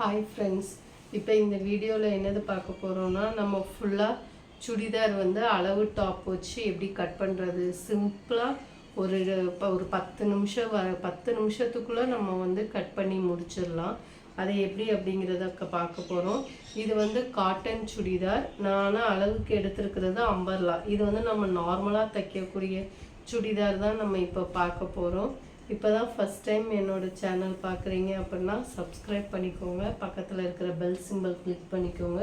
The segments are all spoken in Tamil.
ஹாய் ஃப்ரெண்ட்ஸ் இப்போ இந்த வீடியோவில் என்னது பார்க்க போகிறோம்னா நம்ம ஃபுல்லாக சுடிதார் வந்து அளவு டாப் வச்சு எப்படி கட் பண்ணுறது சிம்பிளாக ஒரு இப்போ ஒரு பத்து நிமிஷம் வ பத்து நிமிஷத்துக்குள்ளே நம்ம வந்து கட் பண்ணி முடிச்சிடலாம். அதை எப்படி அப்படிங்கிறத பார்க்க போகிறோம் இது வந்து காட்டன் சுடிதார். நான் அளவுக்கு எடுத்திருக்கிறது அம்பர்லா இது வந்து நம்ம நார்மலாக தைக்கக்கூடிய சுடிதார் தான் நம்ம இப்போ பார்க்க போகிறோம் இப்போ தான் ஃபஸ்ட் டைம் என்னோடய சேனல் பார்க்குறீங்க அப்படின்னா சப்ஸ்கிரைப் பண்ணிக்கோங்க. பக்கத்தில் இருக்கிற பெல் சிம்பல் கிளிக் பண்ணிக்கோங்க.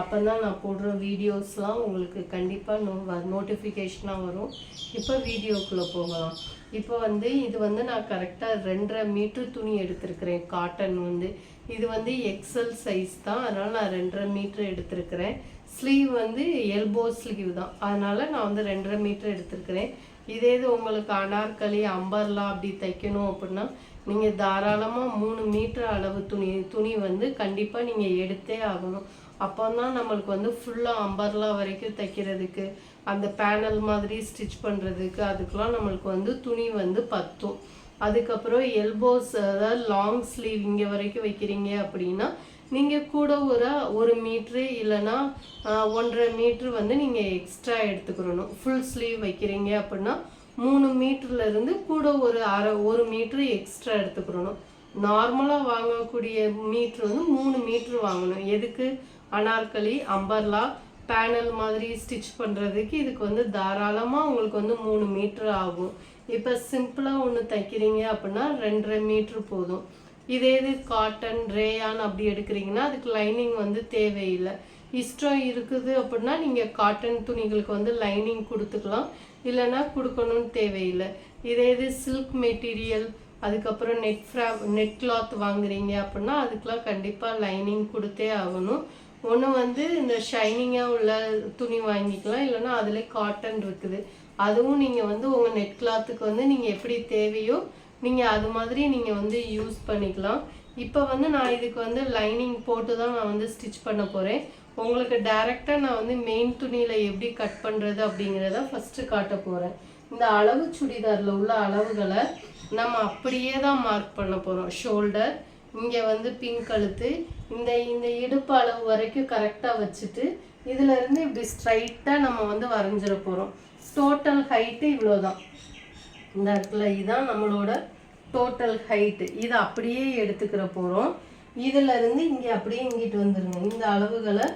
அப்போ தான் நான் போடுற வீடியோஸ்லாம் உங்களுக்கு கண்டிப்பாக நோ நோட்டிஃபிகேஷனாக வரும். இப்போ வீடியோக்குள்ளே போகலாம். இப்போ வந்து இது வந்து நான் கரெக்டாக ரெண்டரை மீட்ரு துணி எடுத்திருக்கிறேன். காட்டன் வந்து. இது வந்து எக்ஸல் சைஸ் தான். அதனால் நான் ரெண்டரை மீட்ரு எடுத்திருக்கிறேன். ஸ்லீவ் வந்து எல்போ ஸ்லீவ் தான். அதனால் நான் வந்து ரெண்டரை மீட்ரு எடுத்திருக்கிறேன். இதே இது உங்களுக்கு அனார்கலி அம்பர்லா அப்படி தைக்கணும் அப்படின்னா நீங்கள் தாராளமாக மூணு மீட்டர் அளவு துணி துணி வந்து கண்டிப்பாக நீங்கள் எடுத்தே ஆகணும். அப்போ தான் நம்மளுக்கு வந்து ஃபுல்லாக அம்பர்லா வரைக்கும் தைக்கிறதுக்கு அந்த பேனல் மாதிரி ஸ்டிச் பண்ணுறதுக்கு அதுக்கெலாம் நம்மளுக்கு வந்து துணி வந்து பத்தும். அதுக்கப்புறம் எல்போஸ் அதாவது லாங் ஸ்லீவ் இங்கே வரைக்கும் வைக்கிறீங்க அப்படின்னா நீங்கள் கூட ஒரு ஒரு மீட்ரு இல்லைன்னா ஒன்றரை மீட்ரு வந்து நீங்கள் எக்ஸ்ட்ரா எடுத்துக்கிறணும் ஃபுல் ஸ்லீவ் வைக்கிறீங்க அப்படின்னா மூணு மீட்ருலேருந்து கூட ஒரு அரை ஒரு மீட்ரு எக்ஸ்ட்ரா எடுத்துக்கிறணும் நார்மலாக வாங்கக்கூடிய மீட்ரு வந்து மூணு மீட்ரு வாங்கணும். எதுக்கு? அனார்கலி அம்பர்லா பேனல் மாதிரி ஸ்டிச் பண்ணுறதுக்கு இதுக்கு வந்து தாராளமாக உங்களுக்கு வந்து மூணு மீட்ரு ஆகும். இப்போ சிம்பிளாக ஒன்று தைக்கிறீங்க அப்படின்னா ரெண்டரை மீட்ரு போதும். இதே இது காட்டன் ரேயான் அப்படி எடுக்கிறீங்கன்னா அதுக்கு லைனிங் வந்து தேவையில்லை. இஷ்டம் இருக்குது அப்படின்னா நீங்கள் காட்டன் துணிகளுக்கு வந்து லைனிங் கொடுத்துக்கலாம். இல்லைன்னா கொடுக்கணும்னு தேவையில்லை. இதே இது சில்க் மெட்டீரியல் அதுக்கப்புறம் நெட் ஃப்ரா நெட் கிளாத் வாங்குறீங்க அப்படின்னா அதுக்கெலாம் கண்டிப்பாக லைனிங் கொடுத்தே ஆகணும். ஒன்று வந்து இந்த ஷைனிங்காக உள்ள துணி வாங்கிக்கலாம். இல்லைன்னா அதிலே காட்டன் இருக்குது. அதுவும் நீங்கள் வந்து உங்கள் நெட் கிளாத்துக்கு வந்து நீங்கள் எப்படி தேவையோ நீங்கள் அது மாதிரி நீங்கள் வந்து யூஸ் பண்ணிக்கலாம். இப்போ வந்து நான் இதுக்கு வந்து லைனிங் போட்டு தான் நான் வந்து ஸ்டிச் பண்ண போகிறேன் உங்களுக்கு டைரெக்டாக நான் வந்து மெயின் துணியில் எப்படி கட் பண்ணுறது அப்படிங்கிறத ஃபஸ்ட்டு காட்ட போகிறேன் இந்த அளவு சுடிதாரில் உள்ள அளவுகளை நம்ம அப்படியே தான் மார்க் பண்ண போகிறோம் ஷோல்டர் இங்கே வந்து பின் கழுத்து இந்த இந்த இடுப்பு அளவு வரைக்கும் கரெக்டாக வச்சுட்டு இதுலேருந்து இப்படி ஸ்ட்ரைட்டாக நம்ம வந்து வரைஞ்சிட போகிறோம் டோட்டல் ஹைட்டு இவ்வளோதான் இந்த இடத்துல இதுதான் நம்மளோட டோட்டல் ஹைட்டு இதை அப்படியே எடுத்துக்கிற போகிறோம் இதுலேருந்து இங்கே அப்படியே இங்கிட்டு வந்துருங்க. இந்த அளவுகளை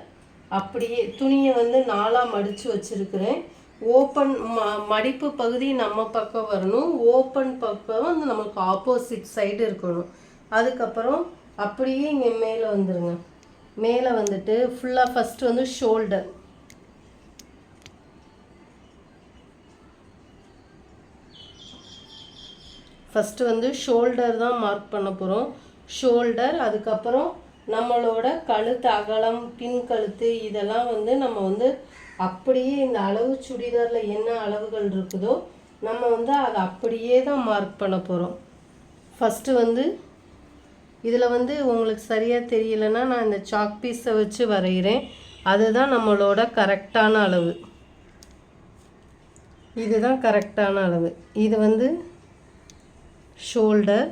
அப்படியே துணியை வந்து நாலாக மடித்து வச்சுருக்கிறேன். ஓப்பன் ம மடிப்பு பகுதி நம்ம பக்கம் வரணும். ஓப்பன் பக்கம் வந்து நமக்கு ஆப்போசிட் சைடு இருக்கணும். அதுக்கப்புறம் அப்படியே இங்கே மேலே வந்துடுங்க மேலே வந்துட்டு ஃபுல்லாக ஃபஸ்ட்டு வந்து ஷோல்டர் ஃபஸ்ட்டு வந்து ஷோல்டர் தான் மார்க் பண்ண போகிறோம் ஷோல்டர் அதுக்கப்புறம் நம்மளோட கழுத்து அகலம் பின் கழுத்து இதெல்லாம் வந்து நம்ம வந்து அப்படியே இந்த அளவு சுடிதாரில் என்ன அளவுகள் இருக்குதோ நம்ம வந்து அதை அப்படியே தான் மார்க் பண்ண போகிறோம் ஃபஸ்ட்டு வந்து இதில் வந்து உங்களுக்கு சரியாக தெரியலன்னா நான் இந்த சாக் பீஸை வச்சு வரைகிறேன். அதுதான் நம்மளோட கரெக்டான அளவு. இதுதான் கரெக்டான அளவு. இது வந்து ஷோல்டர்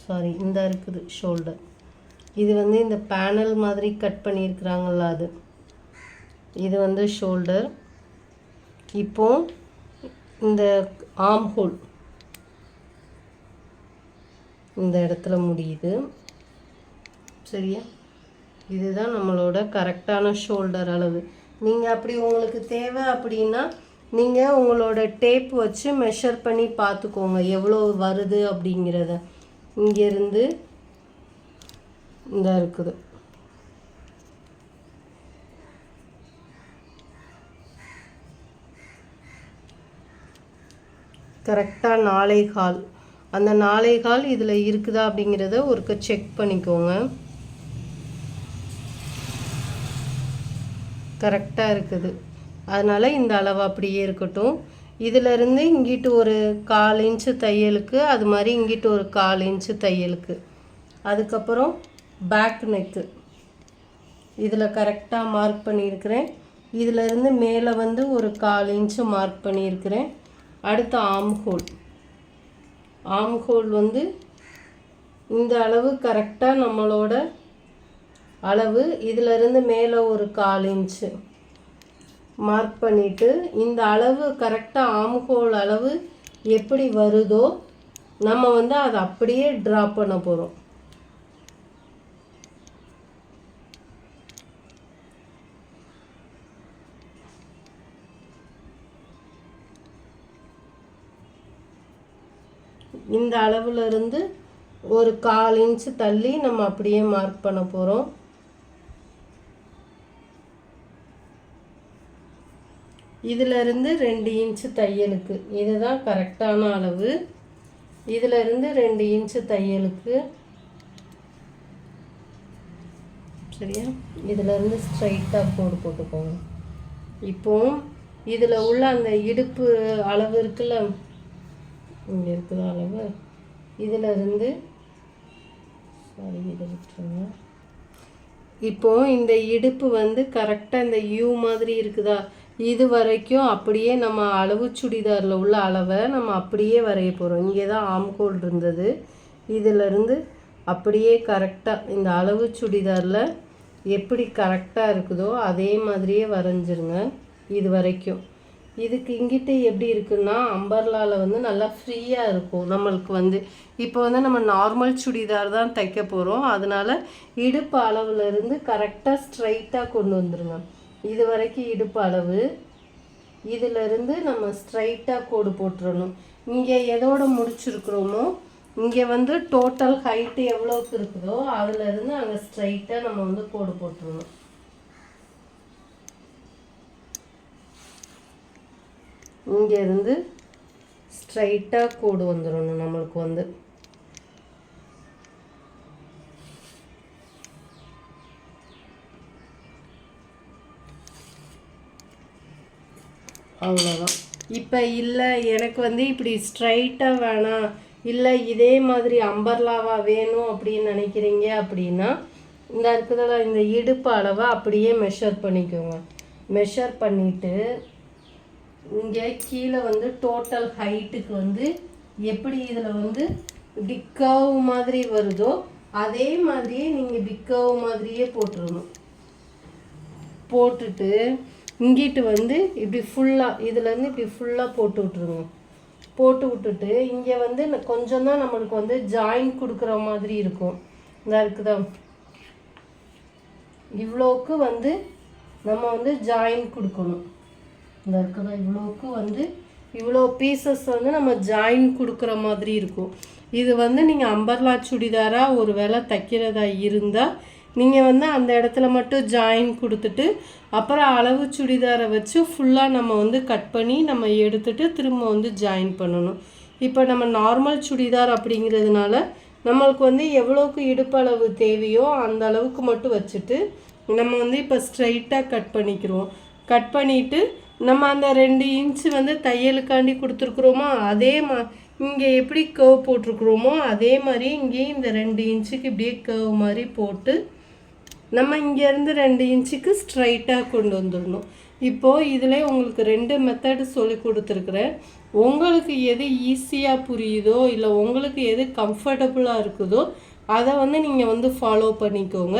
சாரி இந்த இருக்குது ஷோல்டர் இது வந்து இந்த பேனல் மாதிரி கட் பண்ணியிருக்கிறாங்கள அது. இது வந்து ஷோல்டர் இப்போ இந்த ஆம் ஹோல் இந்த இடத்துல முடியுது. சரியா? இதுதான் நம்மளோட கரெக்டான ஷோல்டர் அளவு. நீங்கள் அப்படி உங்களுக்கு தேவை அப்படின்னா நீங்கள் உங்களோட டேப் வச்சு மெஷர் பண்ணி பார்த்துக்கோங்க. எவ்வளோ வருது அப்படிங்கிறத. இங்கேருந்து இந்த இருக்குது. கரெக்டாக நாளை கால். அந்த நாளை கால் இதில் இருக்குதா அப்படிங்கிறத ஒருக்க செக் பண்ணிக்கோங்க. கரெக்டாக இருக்குது. அதனால் இந்த அளவு அப்படியே இருக்கட்டும். இதிலிருந்து இங்கிட்டு ஒரு கால் இன்ச்சு தையலுக்கு அது மாதிரி இங்கிட்டு ஒரு கால் இன்ச்சு தையலுக்கு. அதுக்கப்புறம் பேக் நெக்கு இதில் கரெக்டாக மார்க் பண்ணியிருக்கிறேன். இதிலிருந்து மேலே வந்து ஒரு கால் இன்ச்சு மார்க் பண்ணியிருக்கிறேன். அடுத்து ஆம் ஹோல் ஆம் ஹோல் வந்து இந்த அளவு கரெக்டாக நம்மளோட அளவு இதிலிருந்து மேலே ஒரு கால் இன்ச்சு மார்க் பண்ணிவிட்டு இந்த அளவு கரெக்டாக ஆமுகோல் அளவு எப்படி வருதோ நம்ம வந்து அதை அப்படியே ட்ரா பண்ண போகிறோம் இந்த அளவுல இருந்து ஒரு கால் இன்ச்சு தள்ளி நம்ம அப்படியே மார்க் பண்ண போகிறோம் இதிலிருந்து ரெண்டு இன்ச்சு தையலுக்கு. இதுதான் கரெக்டான அளவு. இதிலிருந்து ரெண்டு இன்ச்சு தையலுக்கு. சரியா? இதிலிருந்து ஸ்ட்ரைட்டாக கோடு போட்டுக்கோங்க. இப்போ இதில் உள்ள அந்த இடுப்பு அளவு இருக்குல்ல? இங்கே இருக்குது அளவு. இதிலிருந்து சாரி இதை விட்டுருங்க. இப்போ இந்த இடுப்பு வந்து கரெக்டாக இந்த யூ மாதிரி இருக்குதா? இது வரைக்கும் அப்படியே நம்ம அளவு சுடிதாரில் உள்ள அளவை நம்ம அப்படியே வரைய போகிறோம் இங்கே தான் ஆம்கோல் இருந்தது. இதிலிருந்து அப்படியே கரெக்டாக இந்த அளவு சுடிதாரில் எப்படி கரெக்டாக இருக்குதோ அதே மாதிரியே வரைஞ்சிருங்க இது வரைக்கும் இதுக்கு இங்கிட்ட எப்படி இருக்குன்னா அம்பர்லாவில் வந்து நல்லா ஃப்ரீயாக இருக்கும் நம்மளுக்கு வந்து. இப்போ வந்து நம்ம நார்மல் சுடிதார் தான் தைக்க போகிறோம் அதனால் இடுப்பு அளவுலேருந்து கரெக்டாக ஸ்ட்ரைட்டாக கொண்டு வந்துருங்க. இது வரைக்கும் இடுப்பு அளவு. இதிலிருந்து நம்ம ஸ்ட்ரைட்டாக கோடு போட்டுடணும் இங்கே எதோட முடிச்சிருக்கிறோமோ இங்கே வந்து டோட்டல் ஹைட்டு எவ்வளோக்கு இருக்குதோ அதுலேருந்து அங்கே ஸ்ட்ரைட்டாக நம்ம வந்து கோடு போட்டுடணும் இங்கேருந்து ஸ்ட்ரைட்டாக கோடு வந்துடணும் நம்மளுக்கு வந்து. அவ்வளோதான் இப்போ இல்லை எனக்கு வந்து இப்படி ஸ்ட்ரைட்டாக வேணாம். இல்லை இதே மாதிரி அம்பர்லாவாக வேணும் அப்படின்னு நினைக்கிறீங்க அப்படின்னா இந்த இருக்கிறதுல இந்த இடுப்பு அளவை அப்படியே மெஷர் பண்ணிக்கோங்க. மெஷர் பண்ணிவிட்டு இங்கே கீழே வந்து டோட்டல் ஹைட்டுக்கு வந்து எப்படி இதில் வந்து இப்படி கர்வ் மாதிரி வருதோ அதே மாதிரியே நீங்கள் இப்படி கர்வ் மாதிரியே போட்டுருணும் போட்டுட்டு இங்கிட்டு வந்து இப்படி ஃபுல்லாக இதுலேருந்து இப்படி ஃபுல்லாக போட்டு விட்ருங்க போட்டு விட்டுட்டு இங்கே வந்து கொஞ்சம் தான் நம்மளுக்கு வந்து ஜாயின் கொடுக்குற மாதிரி இருக்கும். இதாக இருக்குதா? இவ்வளோக்கு வந்து நம்ம வந்து ஜாயின் கொடுக்கணும். இந்த இருக்குதா? இவ்வளோக்கு வந்து இவ்வளோ பீசஸ் வந்து நம்ம ஜாயின் கொடுக்குற மாதிரி இருக்கும். இது வந்து நீங்கள் அம்பர்லா சுடிதாராக ஒரு வேளை தைக்கிறதா இருந்தால் நீங்கள் வந்து அந்த இடத்துல மட்டும் ஜாயின் கொடுத்துட்டு அப்புறம் அளவு சுடிதாரை வச்சு ஃபுல்லாக நம்ம வந்து கட் பண்ணி நம்ம எடுத்துட்டு திரும்ப வந்து ஜாயின் பண்ணணும். இப்போ நம்ம நார்மல் சுடிதார் அப்படிங்கிறதுனால நம்மளுக்கு வந்து எவ்வளோக்கு இடுப்பளவு தேவையோ அந்த அளவுக்கு மட்டும் வச்சுட்டு நம்ம வந்து இப்போ ஸ்ட்ரைட்டாக கட் பண்ணிக்கிறோம். கட் பண்ணிவிட்டு நம்ம அந்த ரெண்டு இன்ச்சு வந்து தையலுக்காண்டி கொடுத்துருக்குறோமோ அதே மா இங்கே எப்படி கர்வ் போட்டிருக்குறோமோ அதே மாதிரி இங்கேயும் இந்த ரெண்டு இன்ச்சுக்கு இப்படியே கர்வ் மாதிரி போட்டு நம்ம இங்கேருந்து ரெண்டு இன்ச்சுக்கு ஸ்ட்ரைட்டாக கொண்டு வந்துடணும். இப்போது இதில் உங்களுக்கு ரெண்டு மெத்தடு சொல்லி கொடுத்துருக்குறேன். உங்களுக்கு எது ஈஸியாக புரியுதோ இல்லை உங்களுக்கு எது கம்ஃபர்டபுளாக இருக்குதோ அதை வந்து நீங்கள் வந்து ஃபாலோ பண்ணிக்கோங்க.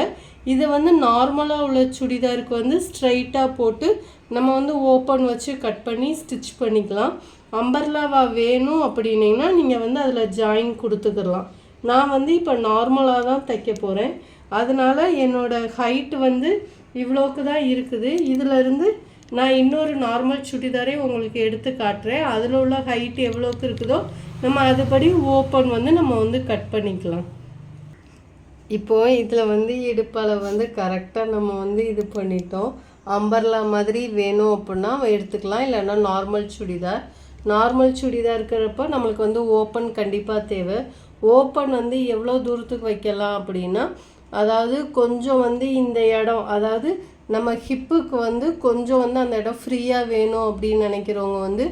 இது வந்து நார்மலாக உள்ள சுடிதாருக்கு வந்து ஸ்ட்ரைட்டாக போட்டு நம்ம வந்து ஓப்பன் வச்சு கட் பண்ணி ஸ்டிச் பண்ணிக்கலாம். அம்பர்லாவா வேணும் அப்படின்னீங்கன்னா நீங்கள் வந்து அதில் ஜாயின் கொடுத்துக்கலாம். நான் வந்து இப்போ நார்மலாக தான் தைக்க போகிறேன் அதனால என்னோட ஹைட்டு வந்து இவ்வளோக்கு தான் இருக்குது. இதுலேருந்து நான் இன்னொரு நார்மல் சுடிதாரே உங்களுக்கு எடுத்து காட்டுறேன். அதில் உள்ள ஹைட் எவ்வளோக்கு இருக்குதோ நம்ம அதுபடி ஓப்பன் வந்து நம்ம வந்து கட் பண்ணிக்கலாம். இப்போது இதில் வந்து இடுப்பளவு வந்து கரெக்டாக நம்ம வந்து இது பண்ணிட்டோம். அம்பர்லா மாதிரி வேணும் அப்படின்னா எடுத்துக்கலாம். இல்லைன்னா நார்மல் சுடிதார். நார்மல் சுடிதார் இருக்கிறப்ப நம்மளுக்கு வந்து ஓப்பன் கண்டிப்பாக தேவை. ஓப்பன் வந்து எவ்வளோ தூரத்துக்கு வைக்கலாம் அப்படின்னா அதாவது கொஞ்சம் வந்து இந்த இடம் அதாவது நம்ம ஹிப்புக்கு வந்து கொஞ்சம் வந்து அந்த இடம் ஃப்ரீயாக வேணும் அப்படின்னு நினைக்கிறவங்க வந்து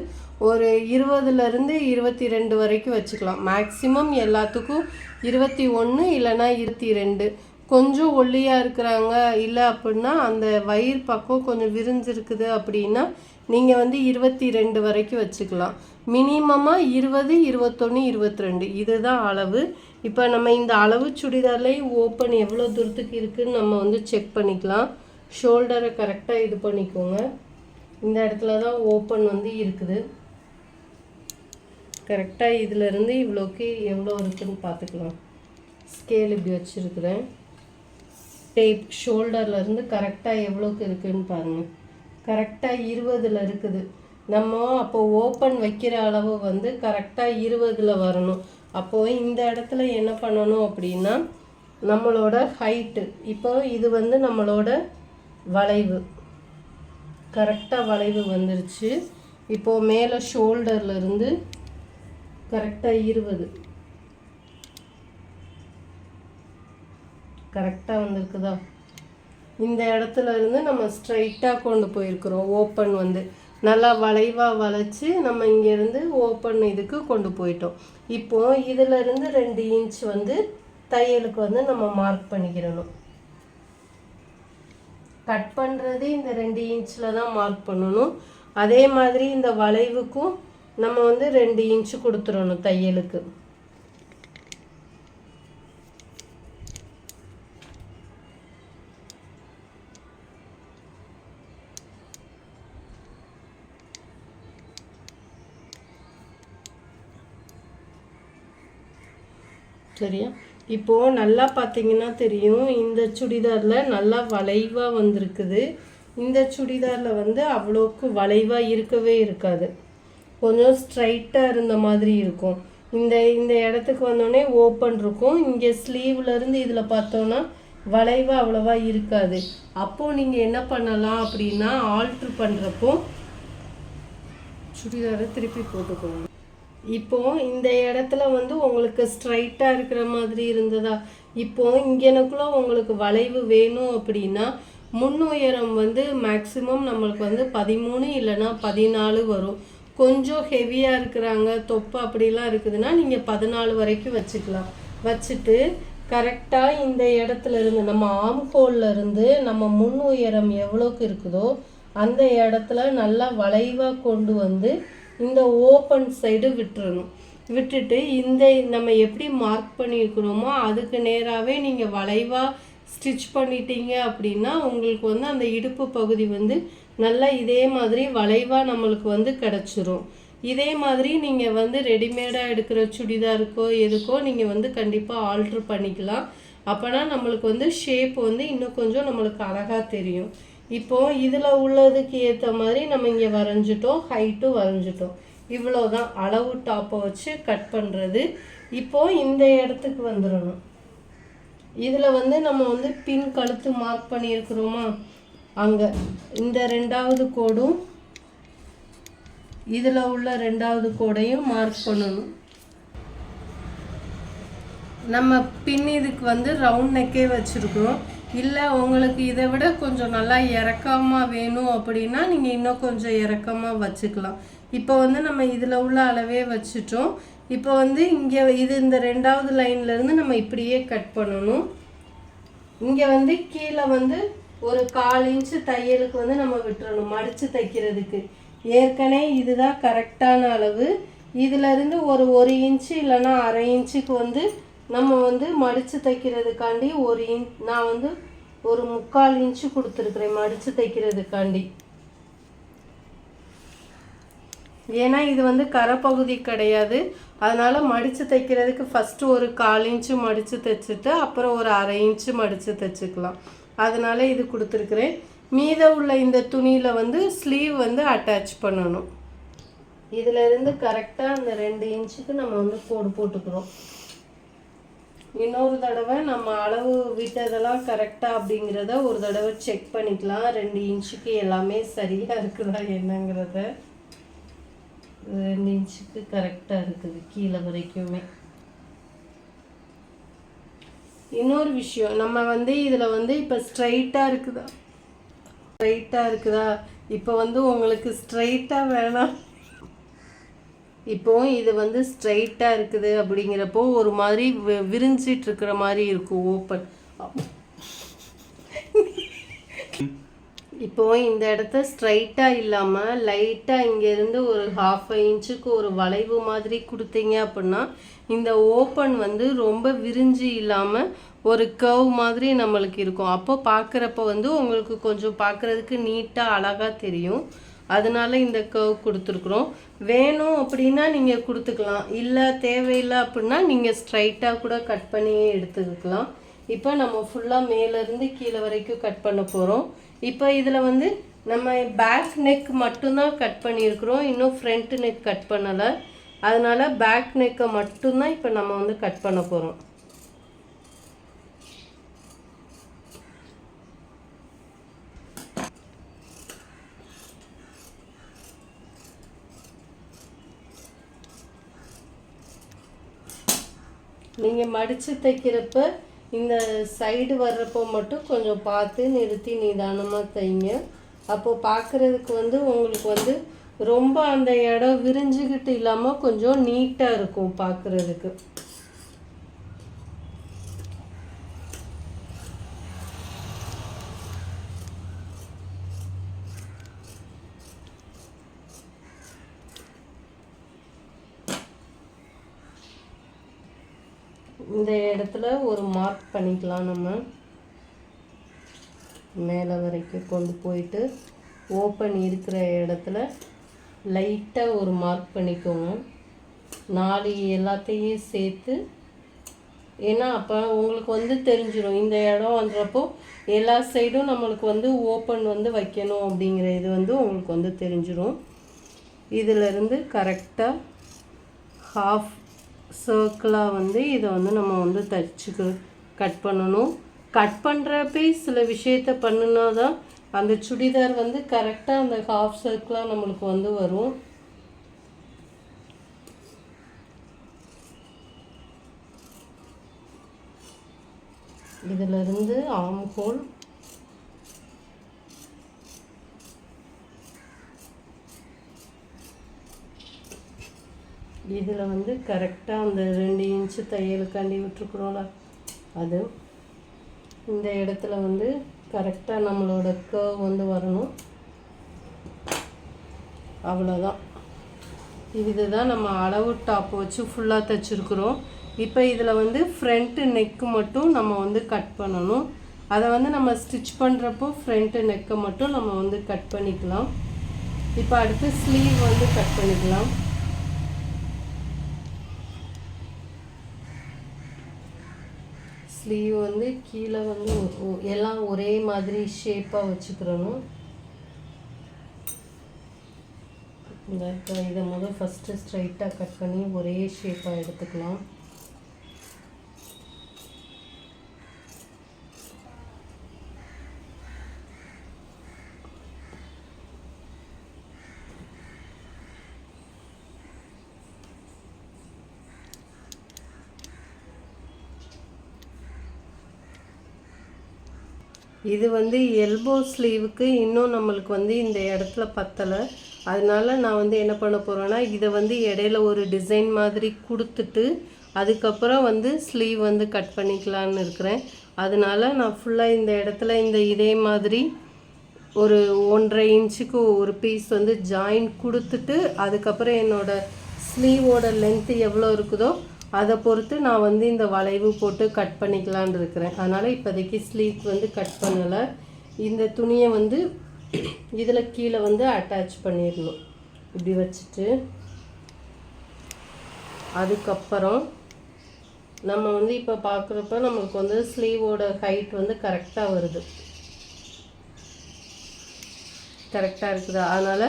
ஒரு இருபதுலேருந்து இருபத்தி ரெண்டு வரைக்கும் வச்சுக்கலாம். மேக்ஸிமம் எல்லாத்துக்கும் இருபத்தி ஒன்று இல்லைன்னா இருபத்தி ரெண்டு. கொஞ்சம் ஒல்லியாக இருக்கிறாங்க இல்லை அப்படின்னா அந்த வயிறு பக்கம் கொஞ்சம் விரிஞ்சிருக்குது அப்படின்னா நீங்கள் வந்து இருபத்தி ரெண்டு வரைக்கும் வச்சுக்கலாம். மினிமமாக இருபது இருபத்தொன்று இருபத்தி ரெண்டு இதுதான் அளவு. இப்போ நம்ம இந்த அளவு சுடிதார்லேயும் ஓப்பன் எவ்வளோ தூரத்துக்கு இருக்குதுன்னு நம்ம வந்து செக் பண்ணிக்கலாம். ஷோல்டரை கரெக்டாக இது பண்ணிக்கோங்க. இந்த இடத்துல தான் ஓப்பன் வந்து இருக்குது. கரெக்டாக இதிலேருந்து இவ்வளோக்கு எவ்வளோ இருக்குதுன்னு பார்த்துக்கலாம். ஸ்கேல் இப்படி வச்சுருக்குறேன். டேப் ஷோல்டர்லேருந்து கரெக்டாக எவ்வளோக்கு இருக்குதுன்னு பாருங்கள் கரெக்டாக இருபதில் இருக்குது. நம்ம அப்போ ஓப்பன் வைக்கிற அளவு வந்து கரெக்டாக இருபதில் வரணும். அப்போது இந்த இடத்துல என்ன பண்ணணும் அப்படின்னா நம்மளோட ஹைட்டு இப்போ இது வந்து நம்மளோட வளைவு. கரெக்டாக வளைவு வந்துருச்சு. இப்போது மேலே ஷோல்டர்லேருந்து கரெக்டாக இருபது. கரெக்டாக வந்திருக்குதா? இந்த இடத்துல இருந்து நம்ம ஸ்ட்ரைட்டாக கொண்டு போயிருக்கிறோம். ஓப்பன் வந்து. நல்லா வளைவாக வளைச்சி நம்ம இங்கேருந்து ஓப்பன் இதுக்கு கொண்டு போயிட்டோம். இப்போ இதுலேருந்து ரெண்டு இன்ச் வந்து தையலுக்கு வந்து நம்ம மார்க் பண்ணிக்கிறணும் கட் பண்ணுறது இந்த ரெண்டு இன்ச்சில் தான் மார்க் பண்ணணும். அதே மாதிரி இந்த வளைவுக்கும் நம்ம வந்து ரெண்டு இன்ச்சு கொடுத்துடணும் தையலுக்கு. சரியா இப்போது நல்லா பார்த்தீங்கன்னா தெரியும் இந்த சுடிதாரில் நல்லா வளைவாக வந்திருக்குது. இந்த சுடிதாரில் வந்து அவ்வளோக்கு வளைவாக இருக்கவே இருக்காது. கொஞ்சம் ஸ்ட்ரைட்டாக இருந்த மாதிரி இருக்கும். இந்த இந்த இடத்துக்கு வந்தோடனே ஓப்பன் இருக்கும். இங்கே ஸ்லீவ்லேருந்து இதில் பார்த்தோன்னா வளைவாக அவ்வளோவா இருக்காது. அப்போது நீங்கள் என்ன பண்ணலாம் அப்படின்னா ஆல்ட்ரு பண்ணுறப்போ சுடிதாரை திருப்பி போட்டுக்கோங்க. இப்போ இந்த இடத்துல வந்து உங்களுக்கு ஸ்ட்ரைட்டாக இருக்கிற மாதிரி இருந்ததா? இப்போ இங்கனக்குள்ள உங்களுக்கு வளைவு வேணும் அப்படின்னா முன் உயரம் வந்து மேக்சிமம் நம்மளுக்கு வந்து பதிமூணு இல்லைன்னா பதினாலு வரும். கொஞ்சம் ஹெவியாக இருக்கிறாங்க தொப்பு அப்படிலாம் இருக்குதுன்னா நீங்கள் பதினாலு வரைக்கும் வச்சுக்கலாம். வச்சுட்டு கரெக்டாக இந்த இடத்துல இருந்து நம்ம ஆம் இருந்து நம்ம முன் உயரம் எவ்வளோக்கு இருக்குதோ அந்த இடத்துல நல்லா வளைவாக கொண்டு வந்து இந்த ஓப்பன் சைடு விட்டுறணும். விட்டுட்டு இந்த நம்ம எப்படி மார்க் பண்ணியிருக்கிறோமோ அதுக்கு நேராகவே நீங்கள் வளைவாக ஸ்டிச் பண்ணிட்டீங்க அப்படின்னா உங்களுக்கு வந்து அந்த இடுப்பு பகுதி வந்து நல்லா இதே மாதிரி வளைவாக நம்மளுக்கு வந்து கிடச்சிரும். இதே மாதிரி நீங்கள் வந்து ரெடிமேடாக எடுக்கிற சுடிதாருக்கோ எதுக்கோ நீங்கள் வந்து கண்டிப்பாக ஆல்ட்ரு பண்ணிக்கலாம். அப்போனா நம்மளுக்கு வந்து ஷேப் வந்து இன்னும் கொஞ்சம் நம்மளுக்கு அழகாக தெரியும். இப்போ இதில் உள்ளதுக்கு ஏற்ற மாதிரி நம்ம இங்கே வரைஞ்சிட்டோம் ஹைட்டும் வரைஞ்சிட்டோம். இவ்வளோதான் அளவு டாப்பை வச்சு கட் பண்ணுறது இப்போ இந்த இடத்துக்கு வந்துடணும். இதில் வந்து நம்ம வந்து பின் கழுத்து மார்க் பண்ணியிருக்கிறோமா? அங்கே. இந்த ரெண்டாவது கோடும் இதில் உள்ள ரெண்டாவது கோடையும் மார்க் பண்ணணும். நம்ம பின் இதுக்கு வந்து ரவுண்ட் நெக்கே வச்சுருக்கோம் இல்லை உங்களுக்கு இதை விட கொஞ்சம் நல்லா இறக்கமாக வேணும் அப்படின்னா நீங்கள் இன்னும் கொஞ்சம் இறக்கமாக வச்சுக்கலாம். இப்போ வந்து நம்ம இதில் உள்ள அளவே வச்சுட்டோம். இப்போ வந்து இங்கே இது இந்த ரெண்டாவது லைன்லேருந்து நம்ம இப்படியே கட் பண்ணணும். இங்கே வந்து கீழே வந்து ஒரு கால் இன்ச்சு தையலுக்கு வந்து நம்ம விட்டுறணும் மடித்து தைக்கிறதுக்கு. ஏற்கனவே இதுதான் கரெக்டான அளவு. இதிலிருந்து ஒரு ஒரு இன்ச்சு இல்லைன்னா அரை இன்ச்சுக்கு வந்து நம்ம வந்து மடித்து தைக்கிறதுக்காண்டி ஒரு இன் நான் வந்து ஒரு முக்கால் இன்ச்சு கொடுத்துருக்குறேன் மடித்து தைக்கிறதுக்காண்டி. ஏன்னா இது வந்து கரைப்பகுதி கிடையாது. அதனால் மடித்து தைக்கிறதுக்கு ஃபஸ்ட்டு ஒரு கால் இன்ச்சு மடித்து தைச்சிட்டு அப்புறம் ஒரு அரை இன்ச்சு மடித்து தைச்சிக்கலாம். அதனால் இது கொடுத்துருக்குறேன். மீத உள்ள இந்த துணியில் வந்து ஸ்லீவ் வந்து அட்டாச் பண்ணணும். இதிலிருந்து கரெக்டாக அந்த ரெண்டு இன்ச்சுக்கு நம்ம வந்து கோடு போட்டுக்கிறோம். இன்னொரு தடவை நம்ம அளவு விட்டதெல்லாம் கரெக்டாக அப்படிங்கிறத ஒரு தடவை செக் பண்ணிக்கலாம். ரெண்டு இன்ச்சுக்கு எல்லாமே சரியாக இருக்குதா என்னங்கிறத. ரெண்டு இன்ச்சுக்கு கரெக்டாக இருக்குது கீழே வரைக்குமே. இன்னொரு விஷயம் நம்ம வந்து இதில் வந்து இப்போ ஸ்ட்ரைட்டாக இருக்குதா? ஸ்ட்ரைட்டாக இருக்குதா? இப்போ வந்து உங்களுக்கு ஸ்ட்ரைட்டாக வேணாம். இப்போது இது வந்து ஸ்ட்ரைட்டாக இருக்குது அப்படிங்கிறப்போ ஒரு மாதிரி விரிஞ்சிட்டு இருக்கிற மாதிரி இருக்கும் ஓப்பன் இப்போது இந்த இடத்த ஸ்ட்ரைட்டாக இல்லாமல் லைட்டாக இங்கேருந்து ஒரு ஹாஃப் இன்ச்சுக்கு ஒரு வளைவு மாதிரி கொடுத்தீங்க அப்படின்னா இந்த ஓப்பன் வந்து ரொம்ப விரிஞ்சு இல்லாமல் ஒரு கர்வ் மாதிரி நம்மளுக்கு இருக்கும். அப்போ பார்க்குறப்ப வந்து உங்களுக்கு கொஞ்சம் பார்க்குறதுக்கு நீட்டாக அழகாக தெரியும். அதனால இந்த கர்வ் கொடுத்துருக்குறோம். வேணும் அப்படின்னா நீங்கள் கொடுத்துக்கலாம். இல்லை தேவையில்லை அப்படின்னா நீங்கள் ஸ்ட்ரைட்டாக கூட கட் பண்ணியே எடுத்துக்கலாம். இப்போ நம்ம ஃபுல்லாக மேலேருந்து கீழே வரைக்கும் கட் பண்ண போகிறோம் இப்போ இதில் வந்து நம்ம பேக் நெக் மட்டும்தான் கட் பண்ணியிருக்கிறோம். இன்னும் ஃப்ரண்ட் நெக் கட் பண்ணலை. அதனால் பேக் நெக்கை மட்டும்தான் இப்போ நம்ம வந்து கட் பண்ண போகிறோம் நீங்கள் மடித்து தைக்கிறப்ப இந்த சைடு வர்றப்போ மட்டும் கொஞ்சம் பார்த்து நிறுத்தி நிதானமாக தைங்க. அப்போது பார்க்குறதுக்கு வந்து உங்களுக்கு வந்து ரொம்ப அந்த இடம் விரிஞ்சுக்கிட்டு இல்லாமல் கொஞ்சம் நீட்டாக இருக்கும் பார்க்குறதுக்கு. இந்த இடத்துல ஒரு மார்க் பண்ணிக்கலாம் நம்ம. மேலே வரைக்கும் கொண்டு போயிட்டு ஓப்பன் இருக்கிற இடத்துல லைட்டாக ஒரு மார்க் பண்ணிக்கோங்க. நாலு எல்லாத்தையும் சேர்த்து ஏன்னா அப்போ உங்களுக்கு வந்து தெரிஞ்சிடும் இந்த இடம் வந்துறப்போ எல்லா சைடும் நம்மளுக்கு வந்து ஓப்பன் வந்து வைக்கணும் அப்படிங்கிற இது வந்து உங்களுக்கு வந்து தெரிஞ்சிடும் இதிலிருந்து கரெக்டாக ஹாஃப் சர்க்கிளாக வந்து இதை வந்து நம்ம வந்து தச்சுக்கு கட் பண்ணணும். கட் பண்ணுறப்பே சில விஷயத்த பண்ணுனா தான் அந்த சுடிதார் வந்து கரெக்டாக அந்த ஹாஃப் சர்க்கிளாக நம்மளுக்கு வந்து வரும். இதிலிருந்து ஆம் இதில் வந்து கரெக்டாக அந்த ரெண்டு இன்ச்சு தையலுக்காண்டி விட்டுருக்குறோம்ல அது இந்த இடத்துல வந்து கரெக்டாக நம்மளோட கர்வ் வந்து வரணும். அவ்வளோதான் இதுதான் நம்ம அளவு டாப் வச்சு ஃபுல்லாக தைச்சிருக்குறோம். இப்போ இதில் வந்து ஃப்ரண்ட்டு நெக்கு மட்டும் நம்ம வந்து கட் பண்ணணும். அதை வந்து நம்ம ஸ்டிச் பண்ணுறப்போ ஃப்ரண்ட்டு நெக்கை மட்டும் நம்ம வந்து கட் பண்ணிக்கலாம். இப்போ அடுத்து ஸ்லீவ் வந்து கட் பண்ணிக்கலாம். ஸ்லீவ் வந்து கீழே வந்து எல்லாம் ஒரே மாதிரி ஷேப்பாக வச்சுக்கிறணும். இந்த இப்போ இதை முதல் ஃபஸ்ட்டு ஸ்ட்ரைட்டாக கட் பண்ணி ஒரே ஷேப்பாக எடுத்துக்கலாம். இது வந்து எல்போ ஸ்லீவுக்கு இன்னும் நம்மளுக்கு வந்து இந்த இடத்துல பத்தலை. அதனால நான் வந்து என்ன பண்ண போகிறேன்னா இதை வந்து இடையில ஒரு டிசைன் மாதிரி கொடுத்துட்டு அதுக்கப்புறம் வந்து ஸ்லீவ் வந்து கட் பண்ணிக்கலான்னு இருக்கிறேன். அதனால நான் ஃபுல்லாக இந்த இடத்துல இந்த இதே மாதிரி ஒரு ஒன்றரை இன்ச்சுக்கு ஒரு பீஸ் வந்து ஜாயின் கொடுத்துட்டு அதுக்கப்புறம் என்னோடய ஸ்லீவோட லென்த்து எவ்வளோ இருக்குதோ அதை பொறுத்து நான் வந்து இந்த வளைவு போட்டு கட் பண்ணிக்கலான் இருக்கிறேன். அதனால் இப்போதைக்கு ஸ்லீவ் வந்து கட் பண்ணலை. இந்த துணியை வந்து இதில் கீழே வந்து அட்டாச் பண்ணிடணும். இப்படி வச்சுட்டு அதுக்கப்புறம் நம்ம வந்து இப்போ பார்க்குறப்ப நம்மளுக்கு வந்து ஸ்லீவோட ஹைட் வந்து கரெக்டாக வருது. கரெக்டாக இருக்குதா? அதனால்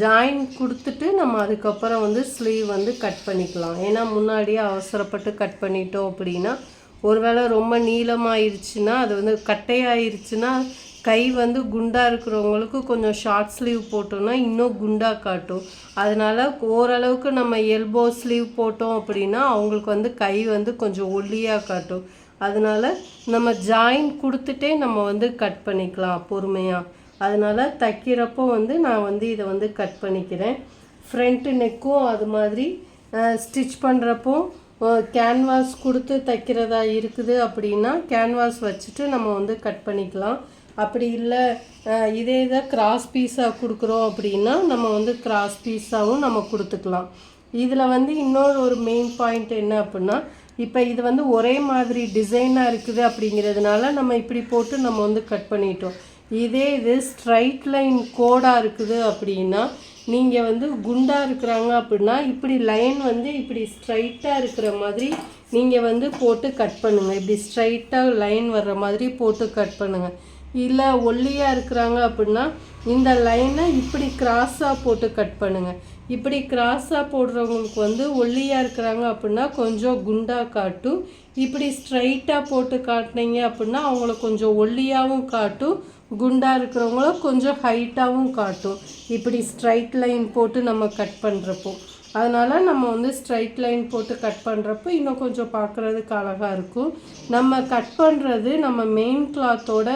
ஜாயின் கொடுத்துட்டு நம்ம அதுக்கப்புறம் வந்து ஸ்லீவ் வந்து கட் பண்ணிக்கலாம். ஏன்னா முன்னாடியே அவசரப்பட்டு கட் பண்ணிட்டோம் அப்படின்னா ஒருவேளை ரொம்ப நீளமாயிருச்சுன்னா அது வந்து கட்டையாயிருச்சுன்னா கை வந்து குண்டாக இருக்கிறவங்களுக்கு கொஞ்சம் ஷார்ட் ஸ்லீவ் போட்டோம்னா இன்னும் குண்டாக காட்டும். அதனால் ஓரளவுக்கு நம்ம எல்போ ஸ்லீவ் போட்டோம் அப்படின்னா அவங்களுக்கு வந்து கை வந்து கொஞ்சம் ஒல்லியாக காட்டும். அதனால நம்ம ஜாயின் கொடுத்துட்டே நம்ம வந்து கட் பண்ணிக்கலாம் பொறுமையாக அதனால் தைக்கிறப்போ வந்து நான் வந்து இதை வந்து கட் பண்ணிக்கிறேன். ஃப்ரண்ட்டு நெக்கும் அது மாதிரி ஸ்டிச் பண்ணுறப்போ கேன்வாஸ் கொடுத்து தைக்கிறதா இருக்குது அப்படின்னா கேன்வாஸ் வச்சுட்டு நம்ம வந்து கட் பண்ணிக்கலாம். அப்படி இல்லை இதே இதை கிராஸ் பீஸாக கொடுக்குறோம் அப்படின்னா நம்ம வந்து கிராஸ் பீஸாகவும் நம்ம கொடுத்துக்கலாம். இதில் வந்து இன்னொரு ஒரு மெயின் பாயிண்ட் என்ன அப்படின்னா இப்போ இது வந்து ஒரே மாதிரி டிசைனாக இருக்குது அப்படிங்கிறதுனால நம்ம இப்படி போட்டு நம்ம வந்து கட் பண்ணிட்டோம். இதே இது ஸ்ட்ரைட் லைன் கோடாக இருக்குது அப்படின்னா நீங்கள் வந்து குண்டாக இருக்கிறாங்க அப்படின்னா இப்படி லைன் வந்து இப்படி ஸ்ட்ரைட்டாக இருக்கிற மாதிரி நீங்கள் வந்து போட்டு கட் பண்ணுங்கள் இப்படி ஸ்ட்ரைட்டாக லைன் வர்ற மாதிரி போட்டு கட் பண்ணுங்கள் இல்லை ஒல்லியாக இருக்கிறாங்க அப்படின்னா இந்த லைனை இப்படி கிராஸாக போட்டு கட் பண்ணுங்கள் இப்படி கிராஸாக போடுறவங்களுக்கு வந்து ஒல்லியாக இருக்கிறாங்க அப்படின்னா கொஞ்சம் குண்டாக காட்டும். இப்படி ஸ்ட்ரைட்டாக போட்டு காட்டினீங்க அப்படின்னா அவங்கள கொஞ்சம் ஒல்லியாகவும் காட்டும். குண்டாக இருக்கிறவங்கள கொஞ்சம் ஹைட்டாகவும் காட்டும். இப்படி ஸ்ட்ரைட் லைன் போட்டு நம்ம கட் பண்ணுறப்போ அதனால் நம்ம வந்து ஸ்ட்ரைட் லைன் போட்டு கட் பண்ணுறப்போ இன்னும் கொஞ்சம் பார்க்குறதுக்கு அழகாக இருக்கும். நம்ம கட் பண்ணுறது நம்ம மெயின் கிளாத்தோட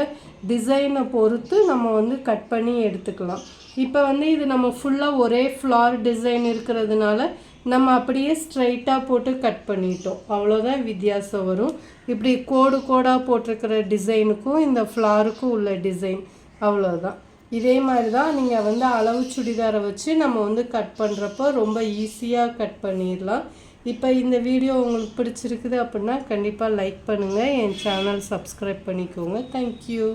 டிசைனை பொறுத்து நம்ம வந்து கட் பண்ணி எடுத்துக்கலாம். இப்போ வந்து இது நம்ம ஃபுல்லாக ஒரே ஃப்ளார் டிசைன் இருக்கிறதுனால நம்ம அப்படியே ஸ்ட்ரைட்டாக போட்டு கட் பண்ணிட்டோம். அவ்வளோதான் வித்தியாசம் வரும். இப்படி கோடு கோடாக போட்டிருக்கிற டிசைனுக்கும் இந்த ஃப்ளாருக்கும் உள்ள டிசைன் அவ்வளோதான் இதே மாதிரி தான் நீங்கள் வந்து அளவு சுடிதாரை வச்சு நம்ம வந்து கட் பண்ணுறப்போ ரொம்ப ஈஸியாக கட் பண்ணிடலாம். இப்போ இந்த வீடியோ உங்களுக்கு பிடிச்சிருக்குது அப்படின்னா கண்டிப்பாக லைக் பண்ணுங்கள் என் சேனல் சப்ஸ்கிரைப் பண்ணிக்கோங்க. Thank you